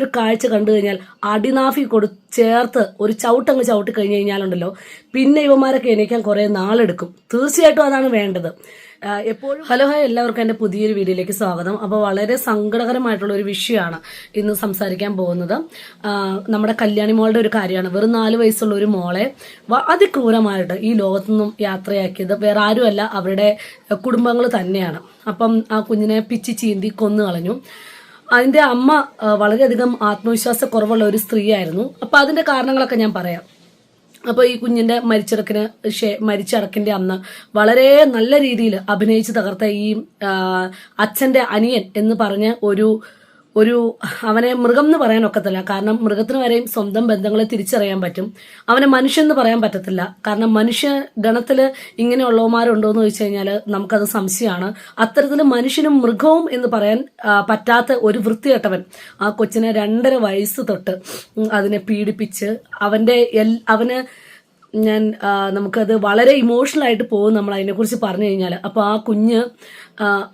ഒരു കാഴ്ച കണ്ടു കഴിഞ്ഞാൽ അടിനാഫി കൊടു ചേർത്ത് ഒരു ചവിട്ടങ്ങ് ചവിട്ടി കഴിഞ്ഞ് കഴിഞ്ഞാലുണ്ടല്ലോ. പിന്നെ ഇവന്മാരൊക്കെ എണീക്കാൻ കുറേ നാളെടുക്കും. തീർച്ചയായിട്ടും അതാണ് വേണ്ടത്. എപ്പോഴും ഹലോ ഹായ് എല്ലാവർക്കും എന്റെ പുതിയൊരു വീഡിയോയിലേക്ക് സ്വാഗതം. അപ്പോൾ വളരെ സങ്കടകരമായിട്ടുള്ള ഒരു വിഷയമാണ് ഇന്ന് സംസാരിക്കാൻ പോകുന്നത്. നമ്മുടെ കല്യാണി മോളുടെ ഒരു കാര്യമാണ്. വെറും നാല് വയസ്സുള്ള ഒരു മോളെ അതിക്രൂരമായിട്ട് ഈ ലോകത്തു നിന്നും യാത്രയാക്കിയത് വേറെ ആരുമല്ല അവരുടെ കുടുംബങ്ങൾ തന്നെയാണ്. അപ്പം ആ കുഞ്ഞിനെ പിച്ചി ചീന്തി കൊന്നു കളഞ്ഞു. അതിന്റെ അമ്മ വളരെയധികം ആത്മവിശ്വാസക്കുറവുള്ള ഒരു സ്ത്രീയായിരുന്നു. അപ്പോൾ അതിന്റെ കാരണങ്ങളൊക്കെ ഞാൻ പറയാം. അപ്പോൾ ഈ കുഞ്ഞിന്റെ മരിച്ചടക്കിന് മരിച്ചടക്കിന്റെ അന്ന് വളരെ നല്ല രീതിയിൽ അഭിനയിച്ച് തകർത്ത ഈ അച്ഛന്റെ അനിയൻ എന്ന് പറഞ്ഞ ഒരു ഒരു അവനെ മൃഗം എന്ന് പറയാൻ ഒക്കത്തില്ല. കാരണം മൃഗത്തിന് വരെയും സ്വന്തം ബന്ധങ്ങളെ തിരിച്ചറിയാൻ പറ്റും. അവനെ മനുഷ്യൻ എന്ന് പറയാൻ പറ്റത്തില്ല. കാരണം മനുഷ്യ ഗണത്തിൽ ഇങ്ങനെയുള്ളവന്മാരുണ്ടോ എന്ന് ചോദിച്ചു കഴിഞ്ഞാൽ നമുക്കത് സംശയമാണ്. അത്തരത്തിൽ മനുഷ്യനും മൃഗവും എന്ന് പറയാൻ പറ്റാത്ത ഒരു വൃത്തികെട്ടവൻ ആ കൊച്ചിനെ രണ്ടര വയസ്സ് തൊട്ട് അതിനെ പീഡിപ്പിച്ച് അവന്റെ എൽ- അവന് ഞാൻ നമുക്കത് വളരെ ഇമോഷണൽ ആയിട്ട് പോകും നമ്മൾ അതിനെക്കുറിച്ച് പറഞ്ഞു കഴിഞ്ഞാൽ അപ്പോൾ ആ കുഞ്ഞ്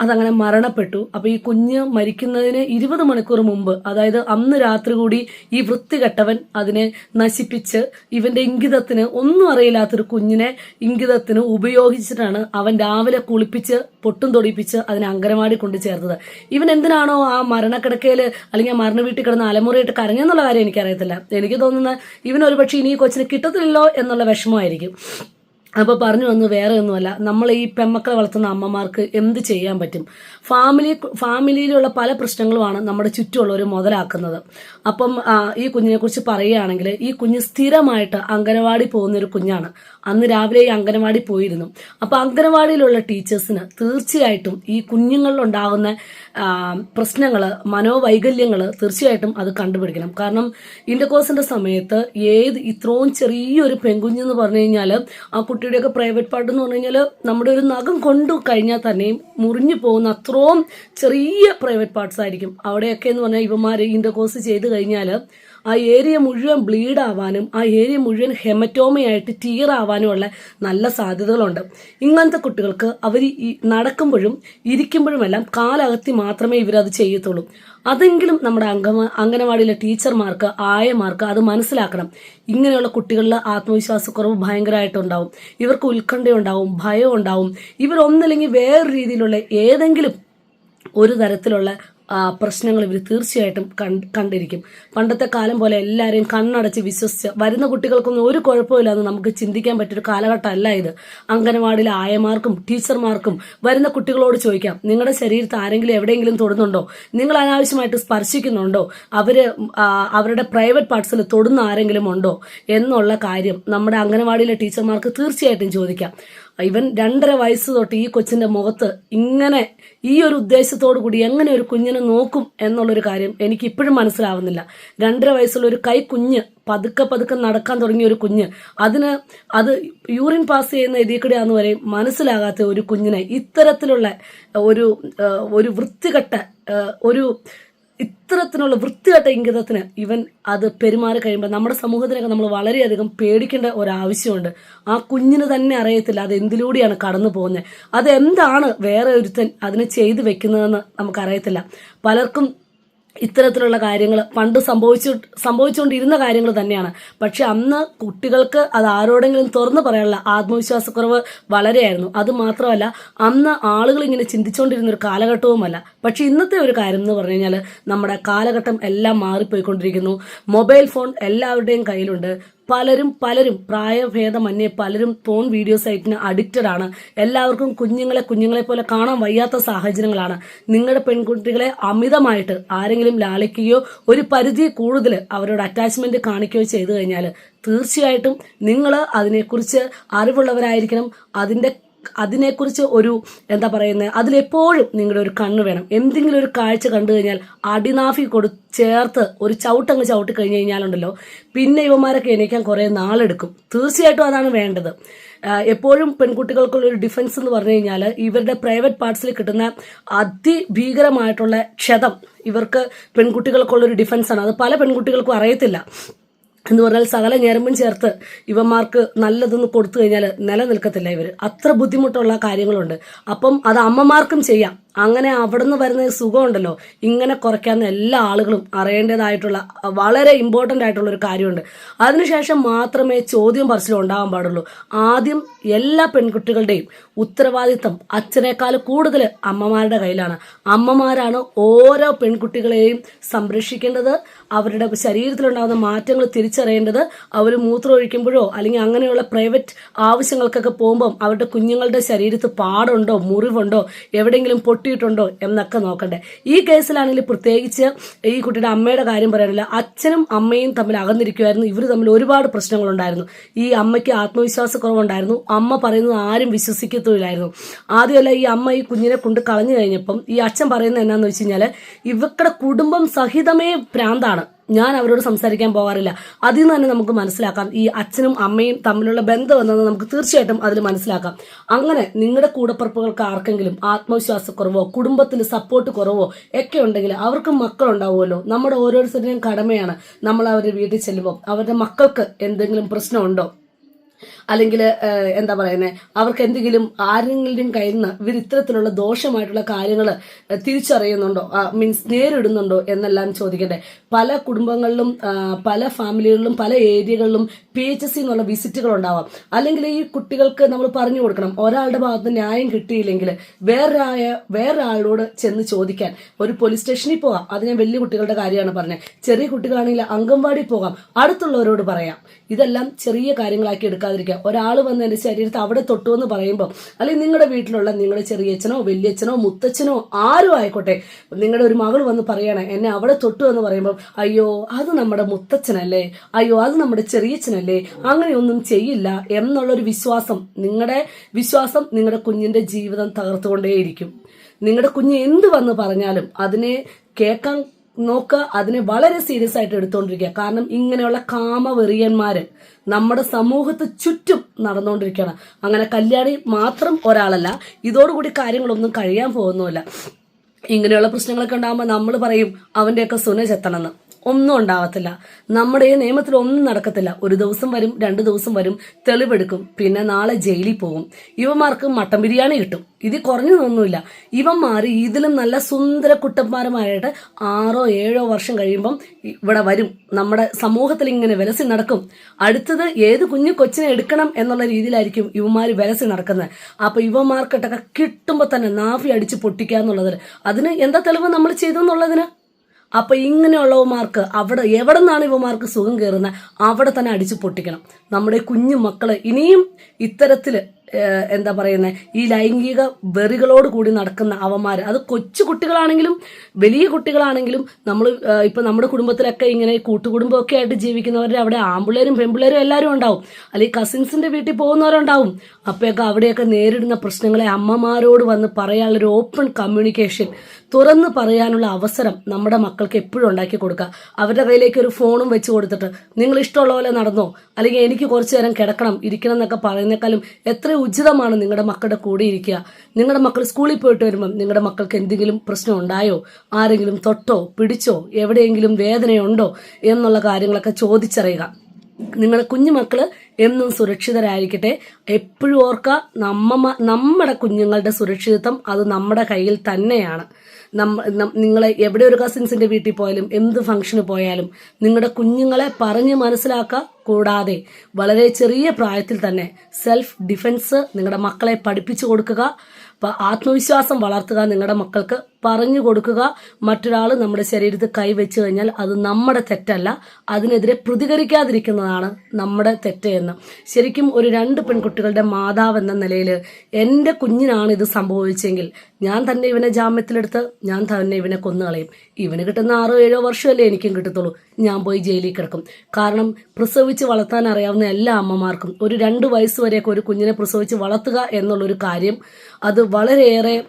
അതങ്ങനെ മരണപ്പെട്ടു. അപ്പോൾ ഈ കുഞ്ഞ് മരിക്കുന്നതിന് ഇരുപത് മണിക്കൂർ മുമ്പ് അതായത് അന്ന് രാത്രി കൂടി ഈ വൃത്തികെട്ടവൻ അതിനെ നശിപ്പിച്ച് ഇവന്റെ ഇംഗിതത്തിന് ഒന്നും അറിയില്ലാത്തൊരു കുഞ്ഞിനെ ഇംഗിതത്തിന് ഉപയോഗിച്ചിട്ടാണ് അവൻ രാവിലെ കുളിപ്പിച്ച് പൊട്ടും തൊടിപ്പിച്ച് അതിനെ അങ്കനവാടി കൊണ്ട് ചേർത്തത്. ഇവൻ എന്തിനാണോ ആ മരണക്കിടക്കയിൽ അല്ലെങ്കിൽ മരണ വീട്ടിൽ കിടന്ന് അലമുറയിട്ട് കരഞ്ഞെന്നുള്ള കാര്യം എനിക്കറിയത്തില്ല. എനിക്ക് തോന്നുന്നത് ഇവൻ പക്ഷേ ഇനി ഈ കൊച്ചിന് കിട്ടത്തില്ലല്ലോ എന്നുള്ള വിഷമമായിരിക്കും. അപ്പോൾ പറഞ്ഞു വന്നു വേറെ ഒന്നുമല്ല. നമ്മൾ ഈ പെമ്മക്കളെ വളർത്തുന്ന അമ്മമാർക്ക് എന്ത് ചെയ്യാൻ പറ്റും? ഫാമിലി ഫാമിലിയിലുള്ള പല പ്രശ്നങ്ങളുമാണ് നമ്മുടെ ചുറ്റുമുള്ളവർ മുതലാക്കുന്നത്. അപ്പം ഈ കുഞ്ഞിനെക്കുറിച്ച് പറയുകയാണെങ്കിൽ ഈ കുഞ്ഞ് സ്ഥിരമായിട്ട് അംഗനവാടി പോകുന്ന ഒരു കുഞ്ഞാണ്. അന്ന് രാവിലെ ഈ അംഗനവാടി പോയിരുന്നു. അപ്പോൾ അംഗനവാടിയിലുള്ള ടീച്ചേഴ്സിന് തീർച്ചയായിട്ടും ഈ കുഞ്ഞുങ്ങളിലുണ്ടാകുന്ന പ്രശ്നങ്ങൾ മനോവൈകല്യങ്ങൾ തീർച്ചയായിട്ടും അത് കണ്ടുപിടിക്കണം. കാരണം ഇന്റർകോഴ്സിന്റെ സമയത്ത് ഏത് ഇത്രയും ചെറിയൊരു പെൺകുഞ്ഞെന്ന് പറഞ്ഞു കഴിഞ്ഞാൽ ആ കുട്ടിയുടെയൊക്കെ പ്രൈവറ്റ് പാർട്ട് എന്ന് പറഞ്ഞു കഴിഞ്ഞാൽ നമ്മുടെ ഒരു നഖം കൊണ്ടു കഴിഞ്ഞാൽ തന്നെയും മുറിഞ്ഞു പോകുന്ന അത്രയും ചെറിയ പ്രൈവറ്റ് പാർട്സ് ആയിരിക്കും. അവിടെയൊക്കെ എന്ന് പറഞ്ഞാൽ ഇവന്മാർ ഇന്റർകോഴ്സ് ചെയ്ത് കഴിഞ്ഞാൽ ആ ഏരിയ മുഴുവൻ ബ്ലീഡ് ആവാനും ആ ഏരിയ മുഴുവൻ ഹെമറ്റോമയായിട്ട് ടീർ ആവാനും ഉള്ള നല്ല സാധ്യതകളുണ്ട്. ഇങ്ങനത്തെ കുട്ടികൾക്ക് അവർ ഈ നടക്കുമ്പോഴും ഇരിക്കുമ്പോഴുമെല്ലാം കാലകത്തി മാത്രമേ ഇവരത് ചെയ്യത്തുള്ളൂ. അതെങ്കിലും നമ്മുടെ അംഗമ അംഗനവാടിയിലെ ടീച്ചർമാർക്ക് ആയമാർക്ക് അത് മനസ്സിലാക്കണം. ഇങ്ങനെയുള്ള കുട്ടികളിൽ ആത്മവിശ്വാസക്കുറവ് ഭയങ്കരമായിട്ടുണ്ടാവും ഇവർക്ക് ഉത്കണ്ഠയുണ്ടാവും ഭയം ഉണ്ടാവും ഇവരൊന്നല്ലെങ്കിൽ വേറെ രീതിയിലുള്ള ഏതെങ്കിലും ഒരു തരത്തിലുള്ള പ്രശ്നങ്ങൾ ഇവർ തീർച്ചയായിട്ടും കണ്ട് കണ്ടിരിക്കും. പണ്ടത്തെ കാലം പോലെ എല്ലാവരെയും കണ്ണടച്ച് വിശ്വസിച്ച് വരുന്ന കുട്ടികൾക്കൊന്നും ഒരു കുഴപ്പമില്ലാന്ന് നമുക്ക് ചിന്തിക്കാൻ പറ്റിയൊരു കാലഘട്ടമല്ല ഇത്. അംഗനവാടിയിലെ ആയമാർക്കും ടീച്ചർമാർക്കും വരുന്ന കുട്ടികളോട് ചോദിക്കാം നിങ്ങളുടെ ശരീരത്ത് ആരെങ്കിലും എവിടെയെങ്കിലും തൊടുന്നുണ്ടോ? നിങ്ങൾ അനാവശ്യമായിട്ട് സ്പർശിക്കുന്നുണ്ടോ? അവർ അവരുടെ പ്രൈവറ്റ് പാർട്സിൽ തൊടുന്ന ആരെങ്കിലും ഉണ്ടോ? എന്നുള്ള കാര്യം നമ്മുടെ അംഗനവാടിയിലെ ടീച്ചർമാർക്ക് തീർച്ചയായിട്ടും ചോദിക്കാം. ഇവൻ രണ്ടര വയസ്സ് തൊട്ട് ഈ കൊച്ചിന്റെ മുഖത്ത് ഇങ്ങനെ ഈ ഒരു ഉദ്ദേശത്തോടു കൂടി എങ്ങനെ ഒരു കുഞ്ഞിനെ നോക്കും എന്നുള്ളൊരു കാര്യം എനിക്ക് ഇപ്പോഴും മനസ്സിലാവുന്നില്ല. രണ്ടര വയസ്സുള്ള ഒരു കൈ കുഞ്ഞ് പതുക്കെ പതുക്കെ നടക്കാൻ തുടങ്ങിയ ഒരു കുഞ്ഞ് അതിന് അത് യൂറിൻ പാസ് ചെയ്യുന്ന ഇതിൽ വരെ മനസ്സിലാകാത്ത ഒരു കുഞ്ഞിനെ ഇത്തരത്തിലുള്ള ഒരു ഒരു വൃത്തികെട്ട ഒരു ഇത്തരത്തിലുള്ള വൃത്തികെട്ട ഇംഗിതത്തിന് ഇവൻ അത് പെരുമാറി കഴിയുമ്പോൾ നമ്മുടെ സമൂഹത്തിനൊക്കെ നമ്മൾ വളരെയധികം പേടിക്കേണ്ട ഒരാവശ്യമുണ്ട്. ആ കുഞ്ഞിന് തന്നെ അറിയത്തില്ല അത് എന്തിലൂടെയാണ് കടന്നു പോകുന്നത്. അത് എന്താണ് വേറെ ഒരുത്തൻ അതിന് ചെയ്തു വെക്കുന്നതെന്ന് നമുക്കറിയത്തില്ല. പലർക്കും ഇത്തരത്തിലുള്ള കാര്യങ്ങൾ പണ്ട് സംഭവിച്ചു സംഭവിച്ചുകൊണ്ടിരുന്ന കാര്യങ്ങൾ തന്നെയാണ്. പക്ഷെ അന്ന് കുട്ടികൾക്ക് അത് ആരോടെങ്കിലും തുറന്നു പറയാനുള്ള ആത്മവിശ്വാസക്കുറവ് വളരെയായിരുന്നു. അത് മാത്രമല്ല അന്ന് ആളുകൾ ഇങ്ങനെ ചിന്തിച്ചുകൊണ്ടിരുന്ന ഒരു കാലഘട്ടവുമല്ല. പക്ഷെ ഇന്നത്തെ ഒരു കാര്യം എന്ന് പറഞ്ഞു കഴിഞ്ഞാൽ നമ്മുടെ കാലഘട്ടം എല്ലാം മാറിപ്പോയിക്കൊണ്ടിരിക്കുന്നു. മൊബൈൽ ഫോൺ എല്ലാവരുടെയും കയ്യിലുണ്ട്. പലരും പലരും പ്രായഭേദമന്യേ പലരും ഫോൺ വീഡിയോ സൈറ്റിന് അഡിക്റ്റഡ് ആണ്. എല്ലാവർക്കും കുഞ്ഞുങ്ങളെ കുഞ്ഞുങ്ങളെ പോലെ കാണാൻ വയ്യാത്ത സാഹചര്യങ്ങളാണ്. നിങ്ങളുടെ പെൺകുട്ടികളെ അമിതമായിട്ട് ആരെങ്കിലും ലാളിക്കുകയോ ഒരു പരിധി കൂടുതൽ അവരോട് അറ്റാച്ച്മെന്റ് കാണിക്കുകയോ ചെയ്തു കഴിഞ്ഞാൽ തീർച്ചയായിട്ടും നിങ്ങൾ അതിനെക്കുറിച്ച് അറിവുള്ളവരായിരിക്കണം. അതിന്റെ അതിനെക്കുറിച്ച് ഒരു എന്താ പറയുന്നത് അതിലെപ്പോഴും നിങ്ങളുടെ ഒരു കണ്ണ് വേണം. എന്തെങ്കിലും ഒരു കാഴ്ച കണ്ടു കഴിഞ്ഞാൽ അടിനാഫി കൊടു ചേർത്ത് ഒരു ചവിട്ടങ്ങ് ചവിട്ടി കഴിഞ്ഞ് കഴിഞ്ഞാലുണ്ടല്ലോ പിന്നെ ഇവന്മാരൊക്കെ എണീക്കാൻ കുറേ നാളെടുക്കും. തീർച്ചയായിട്ടും അതാണ് വേണ്ടത്. എപ്പോഴും പെൺകുട്ടികൾക്കുള്ള ഒരു ഡിഫൻസ് എന്ന് പറഞ്ഞു കഴിഞ്ഞാൽ ഇവരുടെ പ്രൈവറ്റ് പാർട്സിൽ കിട്ടുന്ന അതിഭീകരമായിട്ടുള്ള ക്ഷതം ഇവർക്ക് പെൺകുട്ടികൾക്കുള്ള ഒരു ഡിഫൻസ് ആണ് അത് പല പെൺകുട്ടികൾക്കും അറിയത്തില്ല. എന്ന് പറഞ്ഞാൽ സകല ഞരമ്പും ചേർത്ത് ഇവന്മാർക്ക് നല്ലതൊന്ന് കൊടുത്തു കഴിഞ്ഞാൽ നിലനിൽക്കത്തില്ല ഇവർ അത്ര ബുദ്ധിമുട്ടുള്ള കാര്യങ്ങളുണ്ട്. അപ്പം അത് അമ്മമാർക്കും ചെയ്യാം. അങ്ങനെ അവിടെ നിന്ന് വരുന്ന സുഖമുണ്ടല്ലോ. ഇങ്ങനെ കുറയ്ക്കാവുന്ന എല്ലാ ആളുകളും അറിയേണ്ടതായിട്ടുള്ള വളരെ ഇമ്പോർട്ടന്റ് ആയിട്ടുള്ള ഒരു കാര്യമുണ്ട്. അതിനുശേഷം മാത്രമേ ചോദ്യം പറച്ചിലും ഉണ്ടാകാൻ പാടുള്ളൂ. ആദ്യം എല്ലാ പെൺകുട്ടികളുടെയും ഉത്തരവാദിത്തം അച്ഛനേക്കാൾ കൂടുതൽ അമ്മമാരുടെ കയ്യിലാണ്. അമ്മമാരാണ് ഓരോ പെൺകുട്ടികളെയും സംരക്ഷിക്കേണ്ടത്. അവരുടെ ശരീരത്തിലുണ്ടാകുന്ന മാറ്റങ്ങൾ തിരിച്ചറിയേണ്ടത് അവർ മൂത്രം ഒഴിക്കുമ്പോഴോ അല്ലെങ്കിൽ അങ്ങനെയുള്ള പ്രൈവറ്റ് ആവശ്യങ്ങൾക്കൊക്കെ പോകുമ്പം അവരുടെ കുഞ്ഞുങ്ങളുടെ ശരീരത്ത് പാടുണ്ടോ മുറിവുണ്ടോ എവിടെയെങ്കിലും പൊട്ടിയിട്ടുണ്ടോ എന്നൊക്കെ നോക്കണ്ടേ. ഈ കേസിലാണെങ്കിൽ പ്രത്യേകിച്ച് ഈ കുട്ടിയുടെ അമ്മയുടെ കാര്യം പറയാനില്ല. അച്ഛനും അമ്മയും തമ്മിൽ അകന്നിരിക്കുമായിരുന്നു ഇവർ തമ്മിൽ ഒരുപാട് പ്രശ്നങ്ങളുണ്ടായിരുന്നു. ഈ അമ്മയ്ക്ക് ആത്മവിശ്വാസക്കുറവുണ്ടായിരുന്നു. അമ്മ പറയുന്നത് ആരും വിശ്വസിക്കത്തില്ലായിരുന്നു ആദ്യമല്ല ഈ അമ്മ ഈ കുഞ്ഞിനെ കൊണ്ട് കളഞ്ഞു കഴിഞ്ഞപ്പം ഈ അച്ഛൻ പറയുന്നത് എന്നാന്ന് വെച്ച് കഴിഞ്ഞാൽ ഇവക്കടെ കുടുംബം സഹിതമേ ഭ്രാന്താണ്. ഞാൻ അവരോട് സംസാരിക്കാൻ പോകാറില്ല. അതിൽ നിന്ന് തന്നെ നമുക്ക് മനസ്സിലാക്കാം. ഈ അച്ഛനും അമ്മയും തമ്മിലുള്ള ബന്ധം എന്നത് നമുക്ക് തീർച്ചയായിട്ടും അതിൽ മനസ്സിലാക്കാം. അങ്ങനെ നിങ്ങളുടെ കൂടപ്പുറപ്പുകൾക്ക് ആർക്കെങ്കിലും ആത്മവിശ്വാസക്കുറവോ കുടുംബത്തിൽ സപ്പോർട്ട് കുറവോ ഒക്കെ ഉണ്ടെങ്കിൽ അവർക്ക് മക്കളുണ്ടാവുമല്ലോ. നമ്മുടെ ഓരോരുത്തരുടെയും കടമയാണ് നമ്മൾ അവരുടെ വീട്ടിൽ ചെല്ലുമ്പോൾ. അവരുടെ മക്കൾക്ക് എന്തെങ്കിലും പ്രശ്നമുണ്ടോ? അല്ലെങ്കിൽ എന്താ പറയുന്നത് അവർക്ക് എന്തെങ്കിലും ആരെങ്കിലും കയ്യിൽ നിന്ന് ഇവർ ഇത്തരത്തിലുള്ള ദോഷമായിട്ടുള്ള കാര്യങ്ങൾ തിരിച്ചറിയുന്നുണ്ടോ മീൻസ് നേരിടുന്നുണ്ടോ എന്നെല്ലാം ചോദിക്കട്ടെ. പല കുടുംബങ്ങളിലും പല ഫാമിലികളിലും പല ഏരിയകളിലും പി എച്ച് എസ് എന്നുള്ള വിസിറ്റുകൾ ഉണ്ടാവാം അല്ലെങ്കിൽ ഈ കുട്ടികൾക്ക് നമ്മൾ പറഞ്ഞു കൊടുക്കണം ഒരാളുടെ ഭാഗത്ത് ന്യായം കിട്ടിയില്ലെങ്കിൽ വേറൊരായ വേറൊരാളോട് ചെന്ന് ചോദിക്കാൻ. ഒരു പോലീസ് സ്റ്റേഷനിൽ പോകാം. അത് ഞാൻ വലിയ കുട്ടികളുടെ കാര്യമാണ് പറഞ്ഞത്. ചെറിയ കുട്ടികളാണെങ്കിൽ അംഗൻവാടി പോകാം. അടുത്തുള്ളവരോട് പറയാം. ഇതെല്ലാം ചെറിയ കാര്യങ്ങളാക്കി എടുക്കാതിരിക്കുക. ഒരാൾ വന്ന് എന്റെ ശരീരത്തെ അവിടെ തൊട്ടു എന്ന് പറയുമ്പോൾ അല്ലെങ്കിൽ നിങ്ങളുടെ വീട്ടിലുള്ള നിങ്ങളുടെ ചെറിയച്ഛനോ വലിയച്ഛനോ മുത്തച്ഛനോ ആരും ആയിക്കോട്ടെ നിങ്ങളുടെ ഒരു മകൾ വന്ന് പറയണേ എന്നെ അവിടെ തൊട്ടു എന്ന് പറയുമ്പോൾ അയ്യോ അത് നമ്മുടെ മുത്തച്ഛനല്ലേ? അയ്യോ അത് നമ്മുടെ ചെറിയച്ഛനല്ലേ? അങ്ങനെയൊന്നും ചെയ്യില്ല എന്നുള്ളൊരു വിശ്വാസം നിങ്ങളുടെ വിശ്വാസം നിങ്ങളുടെ കുഞ്ഞിന്റെ ജീവിതം തകർത്തുകൊണ്ടേയിരിക്കും. നിങ്ങളുടെ കുഞ്ഞ് എന്ത് വന്ന് പറഞ്ഞാലും അതിനെ കേൾക്കാൻ നോക്കുക അതിനെ വളരെ സീരിയസ് ആയിട്ട് എടുത്തുകൊണ്ടിരിക്കുക കാരണം ഇങ്ങനെയുള്ള കാമവെറിയന്മാര് നമ്മുടെ സമൂഹത്ത് ചുറ്റും നടന്നുകൊണ്ടിരിക്കുകയാണ് അങ്ങനെ കല്യാണി മാത്രം ഒരാളല്ല. ഇതോടുകൂടി കാര്യങ്ങളൊന്നും കഴിയാൻ പോകുന്നുമില്ല. ഇങ്ങനെയുള്ള പ്രശ്നങ്ങളൊക്കെ ഉണ്ടാകുമ്പോൾ നമ്മൾ പറയും അവന്റെയൊക്കെ സുന ചെത്തണമെന്ന് ഒന്നും ഉണ്ടാവത്തില്ല. നമ്മുടെ ഈ നിയമത്തിൽ ഒന്നും നടക്കത്തില്ല. ഒരു ദിവസം വരും രണ്ട് ദിവസം വരും തെളിവെടുക്കും. പിന്നെ നാളെ ജയിലിൽ പോകും. ഇവന്മാർക്ക് മട്ടൻ ബിരിയാണി കിട്ടും. ഇതിൽ കുറഞ്ഞതൊന്നുമില്ല. ഇവന്മാർ ഇതിലും നല്ല സുന്ദര കുട്ടന്മാരുമായിട്ട് ആറോ ഏഴോ വർഷം കഴിയുമ്പം ഇവിടെ വരും. നമ്മുടെ സമൂഹത്തിൽ ഇങ്ങനെ വിലസി നടക്കും. അടുത്തത് ഏത് കുഞ്ഞു കൊച്ചിനെ എടുക്കണം എന്നുള്ള രീതിയിലായിരിക്കും ഇവന്മാർ വിലസി നടക്കുന്നത്. അപ്പൊ ഇവന്മാർക്കിട്ടൊക്കെ കിട്ടുമ്പോൾ തന്നെ നാഫി അടിച്ച് പൊട്ടിക്കുക എന്നുള്ളതിൽ അതിന് എന്താ തെളിവ് നമ്മൾ ചെയ്തു എന്നുള്ളതിന് അപ്പൊ ഇങ്ങനെയുള്ളവന്മാർക്ക് അവിടെ എവിടെ നിന്നാണ് ഇവന്മാർക്ക് സുഖം കയറുന്നത്? അവിടെ തന്നെ അടിച്ചു പൊട്ടിക്കണം. നമ്മുടെ കുഞ്ഞു മക്കൾ ഇനിയും ഇത്തരത്തിൽ ഏഹ്, എന്താ പറയുന്നത് ഈ ലൈംഗിക വെറികളോട് കൂടി നടക്കുന്ന അവന്മാർ അത് കൊച്ചു കുട്ടികളാണെങ്കിലും വലിയ കുട്ടികളാണെങ്കിലും നമ്മൾ ഇപ്പം നമ്മുടെ കുടുംബത്തിലൊക്കെ ഇങ്ങനെ കൂട്ടുകുടുംബമൊക്കെ ആയിട്ട് ജീവിക്കുന്നവരുടെ അവിടെ ആമ്പിള്ളേരും പെൺപിള്ളേരും എല്ലാവരും ഉണ്ടാവും. അല്ലെങ്കിൽ കസിൻസിന്റെ വീട്ടിൽ പോകുന്നവരുണ്ടാവും. അപ്പോഴൊക്കെ അവിടെയൊക്കെ നേരിടുന്ന പ്രശ്നങ്ങളെ അമ്മമാരോട് വന്ന് പറയാനുള്ളൊരു ഓപ്പൺ കമ്മ്യൂണിക്കേഷൻ തുറന്ന് പറയാനുള്ള അവസരം നമ്മുടെ മക്കൾക്ക് എപ്പോഴും ഉണ്ടാക്കി കൊടുക്കുക. അവരുടെ കയ്യിലേക്ക് ഒരു ഫോണും വെച്ച് കൊടുത്തിട്ട് നിങ്ങൾ ഇഷ്ടമുള്ള പോലെ നടന്നോ? അല്ലെങ്കിൽ എനിക്ക് കുറച്ചു നേരം കിടക്കണം ഇരിക്കണം എന്നൊക്കെ പറയുന്നേക്കാളും എത്ര ഉചിതമാണ് നിങ്ങളുടെ മക്കളുടെ കൂടെ ഇരിക്കുക. നിങ്ങളുടെ മക്കൾ സ്കൂളിൽ പോയിട്ട് വരുമ്പം നിങ്ങളുടെ മക്കൾക്ക് എന്തെങ്കിലും പ്രശ്നം ഉണ്ടായോ? ആരെങ്കിലും തൊട്ടോ പിടിച്ചോ? എവിടെയെങ്കിലും വേദനയുണ്ടോ? എന്നുള്ള കാര്യങ്ങളൊക്കെ ചോദിച്ചറിയുക. നിങ്ങളുടെ കുഞ്ഞു കുഞ്ഞുമക്കൾ എന്നും സുരക്ഷിതരായിരിക്കട്ടെ. എപ്പോഴും ഓർക്കുക നമ്മ നമ്മുടെ കുഞ്ഞുങ്ങളുടെ സുരക്ഷിതത്വം അത് നമ്മുടെ കയ്യിൽ തന്നെയാണ്. നിങ്ങൾ എവിടെ ഒരു കസിൻസിന്റെ വീട്ടിൽ പോയാലും എന്ത് ഫംഗ്ഷന് പോയാലും നിങ്ങളുടെ കുഞ്ഞുങ്ങളെ പറഞ്ഞ് മനസ്സിലാക്കുക. കൂടാതെ വളരെ ചെറിയ പ്രായത്തിൽ തന്നെ സെൽഫ് ഡിഫൻസ് നിങ്ങളുടെ മക്കളെ പഠിപ്പിച്ചു കൊടുക്കുക. ആത്മവിശ്വാസം വളർത്തുക നിങ്ങളുടെ മക്കൾക്ക്. പറഞ്ഞു കൊടുക്കുക. മറ്റൊരാൾ നമ്മുടെ ശരീരത്തിൽ കൈവച്ച് കഴിഞ്ഞാൽ അത് നമ്മുടെ തെറ്റല്ല. അതിനെതിരെ പ്രതികരിക്കാതിരിക്കുന്നതാണ് നമ്മുടെ തെറ്റ് എന്ന്. ശരിക്കും ഒരു രണ്ട് പെൺകുട്ടികളുടെ മാതാവ് എന്ന നിലയിൽ എന്റെ കുഞ്ഞിനാണ് ഇത് സംഭവിച്ചെങ്കിൽ ഞാൻ തന്നെ ഇവനെ ജാമ്യത്തിലെടുത്ത് ഞാൻ തന്നെ ഇവനെ കൊന്നുകളയും ഇവന് കിട്ടുന്ന ആറോ ഏഴോ വർഷമല്ലേ എനിക്കും കിട്ടത്തുള്ളൂ. ഞാൻ പോയി ജയിലിൽ കിടക്കും. കാരണം പ്രസവിച്ച് വളർത്താൻ അറിയാവുന്ന എല്ലാ അമ്മമാർക്കും ഒരു രണ്ട് വയസ്സ് വരെയൊക്കെ ഒരു കുഞ്ഞിനെ പ്രസവിച്ച് വളർത്തുക എന്നുള്ളൊരു കാര്യം അത് വളരെയേറെ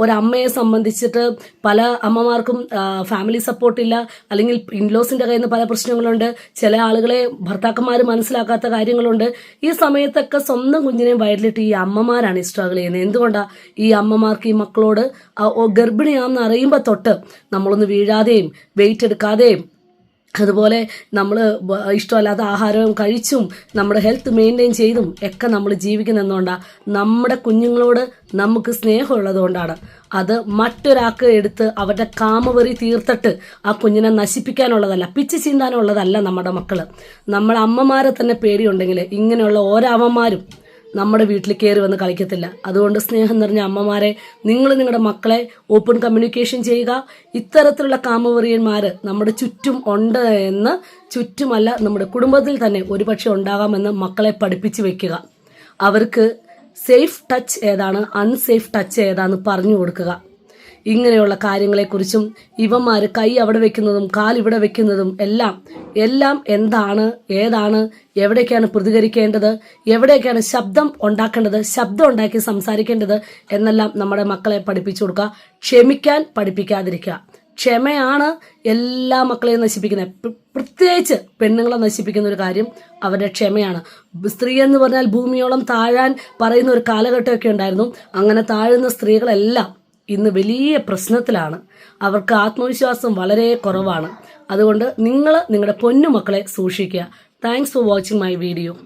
ഒരമ്മയെ ഒരമ്മയെ സംബന്ധിച്ചിട്ട് പല അമ്മമാർക്കും ഫാമിലി സപ്പോർട്ടില്ല അല്ലെങ്കിൽ ഇൻലോസിന്റെ കയ്യിൽ നിന്ന് പല പ്രശ്നങ്ങളുണ്ട് ചില ആളുകളെ ഭർത്താക്കന്മാർ മനസ്സിലാക്കാത്ത കാര്യങ്ങളുണ്ട്. ഈ സമയത്തൊക്കെ സ്വന്തം കുഞ്ഞിനെ വയറിലിട്ട് ഈ അമ്മമാരാണ് ഈ സ്ട്രഗിൾ ചെയ്യുന്നത്. എന്തുകൊണ്ടാണ് ഈ അമ്മമാർക്ക് ഈ മക്കളോട് ഗർഭിണിയാണെന്ന് അറിയുമ്പോൾ തൊട്ട് നമ്മളൊന്ന് വീഴാതെയും വെയിറ്റ് എടുക്കാതെയും അതുപോലെ നമ്മൾ ഇഷ്ടമല്ലാത്ത ആഹാരവും കഴിച്ചും നമ്മുടെ ഹെൽത്ത് മെയിന്റെയിൻ ചെയ്തും ഒക്കെ നമ്മൾ ജീവിക്കുന്നതുകൊണ്ടാണ് നമ്മുടെ കുഞ്ഞുങ്ങളോട് നമുക്ക് സ്നേഹമുള്ളതുകൊണ്ടാണ്. അത് മറ്റൊരാൾക്ക് എടുത്ത് അവരുടെ കാമവെറി തീർത്തിട്ട് ആ കുഞ്ഞിനെ നശിപ്പിക്കാനുള്ളതല്ല പിച്ച് ചീന്താനുള്ളതല്ല നമ്മുടെ മക്കൾ നമ്മൾ അമ്മമാരെ തന്നെ പേടിയുണ്ടെങ്കിൽ ഇങ്ങനെയുള്ള ഓരോ അമ്മമാരും നമ്മുടെ വീട്ടിൽ കയറി വന്ന് കളിക്കത്തില്ല. അതുകൊണ്ട് സ്നേഹം നിറഞ്ഞ അമ്മമാരെ നിങ്ങൾ നിങ്ങളുടെ മക്കളെ ഓപ്പൺ കമ്മ്യൂണിക്കേഷൻ ചെയ്യുക. ഇത്തരത്തിലുള്ള കാമവെറിയന്മാർ നമ്മുടെ ചുറ്റും ഉണ്ട് എന്ന് ചുറ്റുമല്ല നമ്മുടെ കുടുംബത്തിൽ തന്നെ ഒരുപക്ഷെ ഉണ്ടാകാമെന്ന് മക്കളെ പഠിപ്പിച്ചു വെക്കുക. അവർക്ക് സേഫ് ടച്ച് ഏതാണ് അൺസേഫ് ടച്ച് ഏതാണെന്ന് പറഞ്ഞു കൊടുക്കുക. ഇങ്ങനെയുള്ള കാര്യങ്ങളെക്കുറിച്ചും ഇവന്മാർ കൈ അവിടെ വെക്കുന്നതും കാൽ ഇവിടെ വെക്കുന്നതും എല്ലാം എല്ലാം എന്താണ് ഏതാണ് എവിടേക്കാണ് പ്രതികരിക്കേണ്ടത് എവിടേക്കാണ് ശബ്ദം ഉണ്ടാക്കേണ്ടത് ശബ്ദം ഉണ്ടാക്കി സംസാരിക്കേണ്ടത് എന്നെല്ലാം നമ്മുടെ മക്കളെ പഠിപ്പിച്ചു കൊടുക്കുക. ക്ഷമിക്കാൻ പഠിപ്പിക്കാതിരിക്കുക. ക്ഷമയാണ് എല്ലാ മക്കളെയും നശിപ്പിക്കുന്നത്. പ്രത്യേകിച്ച് പെണ്ണുങ്ങളെ നശിപ്പിക്കുന്ന ഒരു കാര്യം അവരുടെ ക്ഷമയാണ്. സ്ത്രീ എന്ന് പറഞ്ഞാൽ ഭൂമിയോളം താഴാൻ പറയുന്ന ഒരു കാലഘട്ടമൊക്കെ ഉണ്ടായിരുന്നു. അങ്ങനെ താഴുന്ന സ്ത്രീകളെല്ലാം ഇന്ന് വലിയ പ്രശ്നത്തിലാണ്. അവർക്ക് ആത്മവിശ്വാസം വളരെ കുറവാണ്. അതുകൊണ്ട് നിങ്ങൾ നിങ്ങളുടെ പൊന്നു മക്കളെ സൂക്ഷിക്കുക. Thanks for watching my video